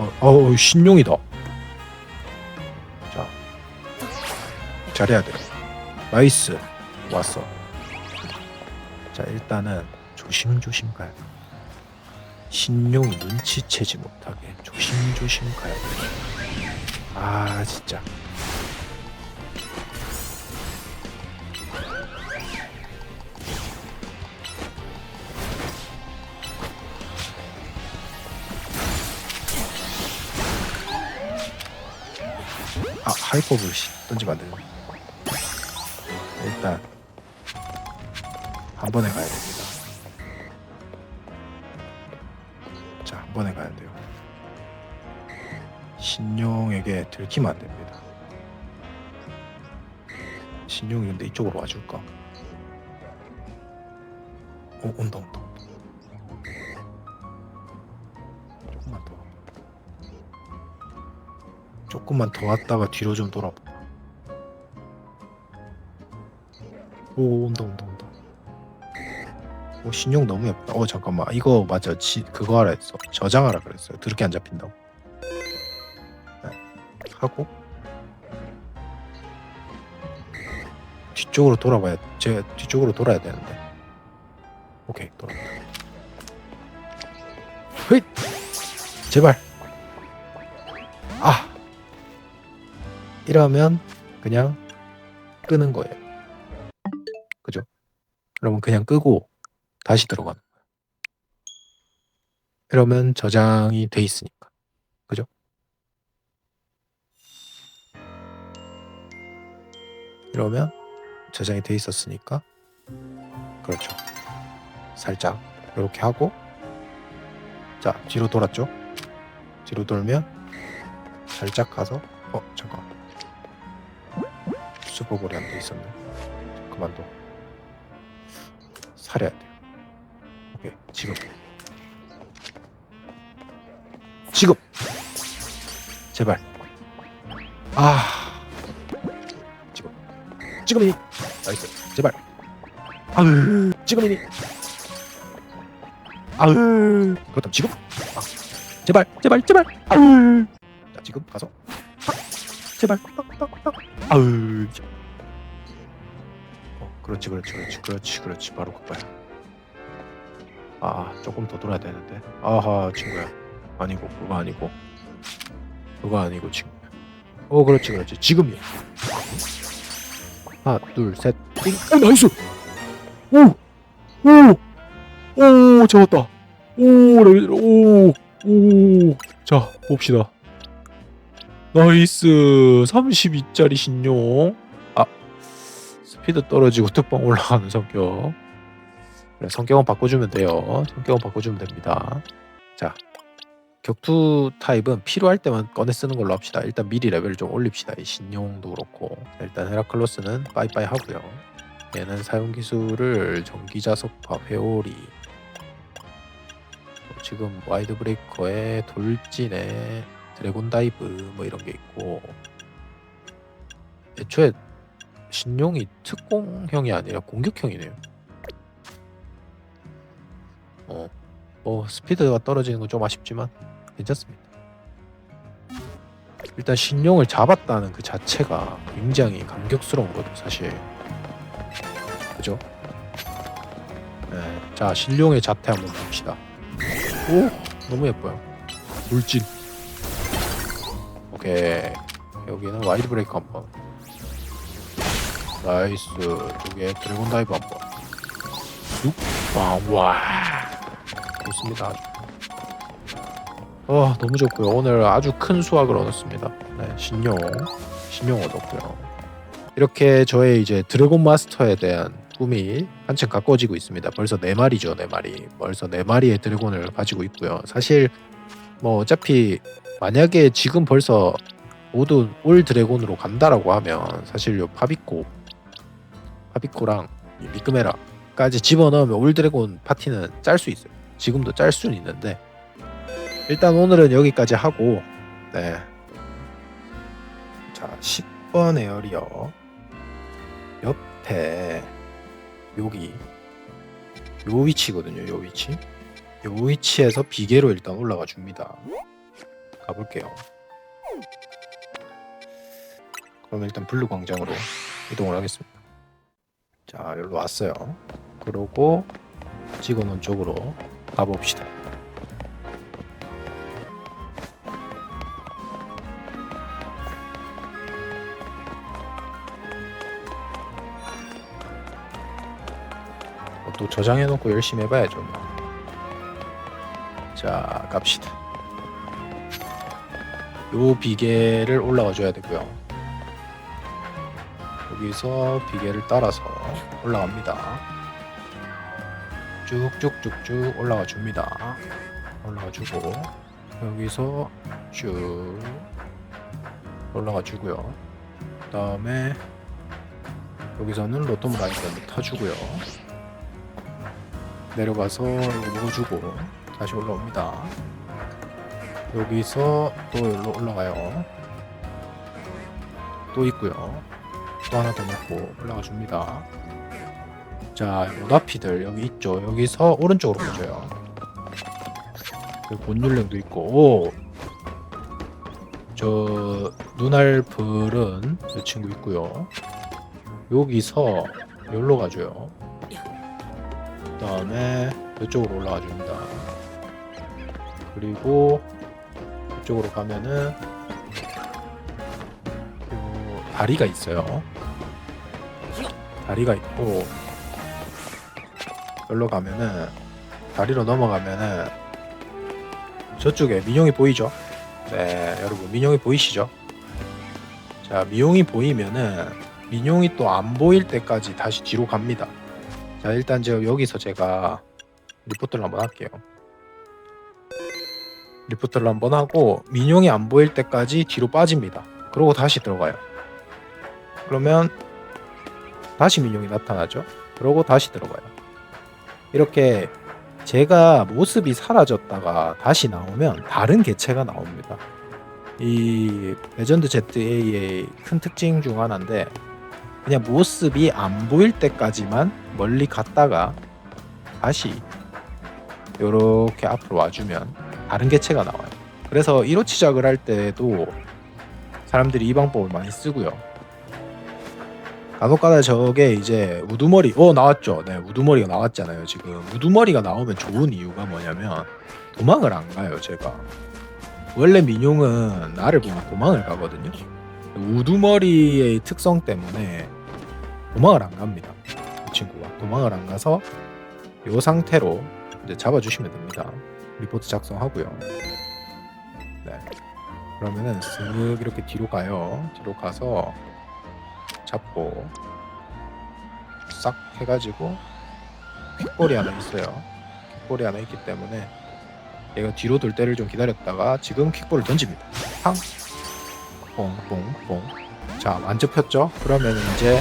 어, 어 신용이다. 자, 잘해야 돼. 나이스. 왔어. 자, 일단은 조심조심 가야 돼. 신용이 눈치채지 못하게 조심조심 가야 돼. 아, 진짜. 하이퍼블 씨 던지면 안 되네. 일단 한 번에 가야 됩니다. 자, 한 번에 가야 돼요. 신용에게 들키면 안 됩니다. 신용이 근데 이쪽으로 와줄까? 어, 온다, 온다. 온다. 조금만 더. 조금만 더 왔다가 뒤로 좀 돌아봐. 오, 온다, 온다, 온다. 오, 신용 너무 예쁘다. 어, 잠깐만. 이거 맞아. 지, 그거 하라 했어. 저장하라 그랬어요. 그렇게 안 잡힌다고. 네. 하고 뒤쪽으로 돌아봐야 제 뒤쪽으로 돌아야 되는데. 오케이, 돌아왔다. 휘! 제발. 아. 이러면 그냥 끄는 거예요. 그죠? 그러면 그냥 끄고 다시 들어가는 거예요. 이러면 저장이 돼 있으니까. 그죠? 이러면 저장이 돼 있었으니까 그렇죠. 살짝 이렇게 하고 자 뒤로 돌았죠? 뒤로 돌면 살짝 가서 어 잠깐 슈퍼볼이 안돼 있었네. 그만둬. 살해야 돼요. 오케이 지금. 지금! 제발. 아. 지금. 지금이니. 나이스. 제발. 아으 지금이니. 아으 그렇다면 지금. 아, 제발 제발 제발. 아으 자 지금 가서. 아, 제발. 아으 자. 어, 그렇지 그렇지 그렇지 그렇지 그렇지. 바로 그거야 아 조금 더 돌아야 되는데. 아하 친구야. 아니고 그거 아니고. 그거 아니고 친구야. 어 그렇지 그렇지. 지금이야. 하나 둘셋띵. 어, 나이스! 오오오 잡았다. 오오오자 봅시다. 나이스. 32짜리 신용. 아 스피드 떨어지고 특방 올라가는 성격. 그래, 성격은 바꿔주면 돼요. 성격은 바꿔주면 됩니다. 자 격투 타입은 필요할 때만 꺼내 쓰는 걸로 합시다. 일단 미리 레벨을 좀 올립시다. 이 신용도 그렇고. 자, 일단 헤라클로스는 빠이빠이 하고요. 얘는 사용 기술을 전기자석파 회오리. 지금 와이드 브레이커에 돌진에 드래곤 다이브 뭐 이런 게 있고. 애초에 신용이 특공형이 아니라 공격형이네요. 어, 뭐 스피드가 떨어지는 건 좀 아쉽지만 괜찮습니다. 일단 신용을 잡았다는 그 자체가 굉장히 감격스러운 거죠, 사실. 그죠? 네, 자 신용의 자태 한번 봅시다. 오, 너무 예뻐요. 물진. 오케이. 여기는 와이드 브레이크 한번. 나이스. 여기에 드래곤 다이브 한번. 육. 와, 와. 좋습니다. 아주. 어, 너무 좋고요. 오늘 아주 큰 수확을 얻었습니다. 네, 신용. 신용 얻었고요. 이렇게 저의 이제 드래곤 마스터에 대한 꿈이 한층 가까워지고 있습니다. 벌써 네 마리죠, 네 마리. 벌써 네 마리의 드래곤을 가지고 있고요. 사실 뭐 어차피 만약에 지금 벌써 모두 올 드래곤으로 간다라고 하면 사실 요 파비코, 파비코랑 이 미끄메라까지 집어넣으면 올 드래곤 파티는 짤 수 있어요. 지금도 짤 수는 있는데 일단 오늘은 여기까지 하고 네. 자, 10번 에어리어 옆에 여기 요 위치거든요. 요 위치. 요 위치에서 비계로 일단 올라가 줍니다. 가볼게요. 그럼 일단 블루 광장으로 이동을 하겠습니다. 자, 여기로 왔어요. 그러고 찍어놓은 쪽으로 가봅시다. 어, 또 저장해놓고 열심히 해봐야죠. 뭐. 자, 갑시다. 요 비계를 올라가 줘야 되고요. 여기서 비계를 따라서 올라갑니다. 쭉쭉쭉쭉 올라가 줍니다. 올라가 주고 여기서 쭉 올라가 주고요. 그 다음에 여기서는 로또 라인을 타주고요. 내려가서 이거 먹어주고 다시 올라옵니다. 여기서 또 올라가요. 또 있고요. 또 하나 더 먹고 올라가 줍니다. 자, 모다피들 여기 있죠. 여기서 오른쪽으로 가줘요. 그 본율랭도 있고, 오! 저 눈알풀은 이 친구 있고요. 여기서 여기로 가줘요. 그 다음에 이쪽으로 올라가 줍니다. 그리고 이쪽으로 가면은 요 다리가 있어요. 다리가 있고 여기로 가면은 다리로 넘어가면은 저쪽에 민용이 보이죠? 네, 여러분 민용이 보이시죠? 자, 민용이 보이면은 민용이 또 안 보일 때까지 다시 뒤로 갑니다. 자, 일단 제가 여기서 제가 리포트를 한번 할게요. 리포트를 한번 하고 민용이 안 보일 때까지 뒤로 빠집니다. 그러고 다시 들어가요. 그러면 다시 민용이 나타나죠. 그러고 다시 들어가요. 이렇게 제가 모습이 사라졌다가 다시 나오면 다른 개체가 나옵니다. 이 레전드 ZA의 큰 특징 중 하나인데 그냥 모습이 안 보일 때까지만 멀리 갔다가 다시 이렇게 앞으로 와주면 다른 개체가 나와요. 그래서 1호 시작을 할 때도 사람들이 이 방법을 많이 쓰고요. 간혹가다 저게 이제 우두머리 어 나왔죠. 네 우두머리가 나왔잖아요. 지금 우두머리가 나오면 좋은 이유가 뭐냐면 도망을 안 가요. 제가 원래 민용은 나를 보면 도망을 가거든요. 우두머리의 특성 때문에 도망을 안 갑니다. 이 친구가 도망을 안 가서 이 상태로 이제 잡아주시면 됩니다. 리포트 작성하고요. 네. 그러면은 쓱 이렇게 뒤로 가요. 뒤로 가서 잡고 싹 해가지고 퀵볼이 하나 있어요. 퀵볼이 하나 있기 때문에 얘가 뒤로 돌 때를 좀 기다렸다가 지금 퀵볼을 던집니다. 팡! 뽕뽕뽕 자, 안 접혔죠? 그러면 이제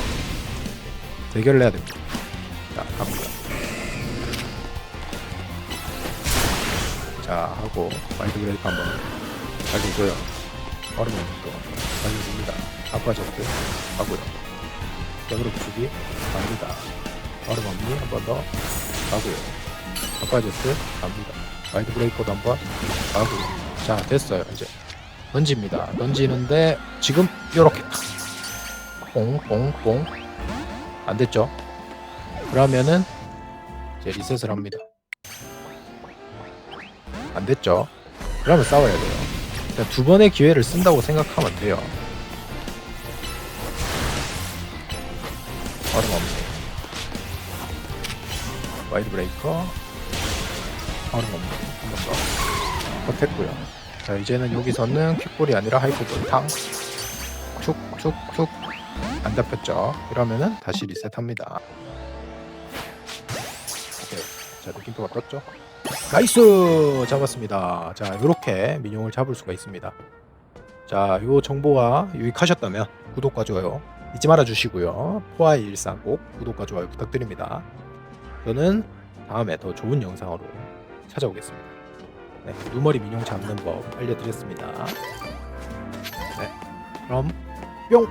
대결을 해야 됩니다. 자, 갑니다. 자, 하고 마이드 브레이크 한번 달리고요. 얼음은 또 달려줍니다. 아빠 접근 하고요. 역으로 부수기 갑니다. 얼음 없니? 한번 더 가고요. 접근 갑니다. 마이드 브레이크도 한번 가고요. 자, 됐어요. 이제 던집니다. 던지는데 지금 요렇게 뽕뽕뽕 안 됐죠? 그러면은 이제 리셋을 합니다. 안 됐죠? 그러면 싸워야 돼요. 두 번의 기회를 쓴다고 생각하면 돼요. 와이드 브레이커. 얼음 없네. 한번 더. 컷했고요. 자, 이제는 여기서는 퀵볼이 아니라 하이퍼볼 탕. 툭툭툭. 안 잡혔죠? 이러면은 다시 리셋합니다. 자, 느낌표가 떴죠? 나이스! 잡았습니다. 자, 이렇게 민용을 잡을 수가 있습니다. 자, 요 정보가 유익하셨다면 구독과 좋아요 잊지 말아 주시고요. 포아이 일상 꼭 구독과 좋아요 부탁드립니다. 저는 다음에 더 좋은 영상으로 찾아오겠습니다. 네, 누머리 민용 잡는 법 알려드렸습니다. 네, 그럼 뿅!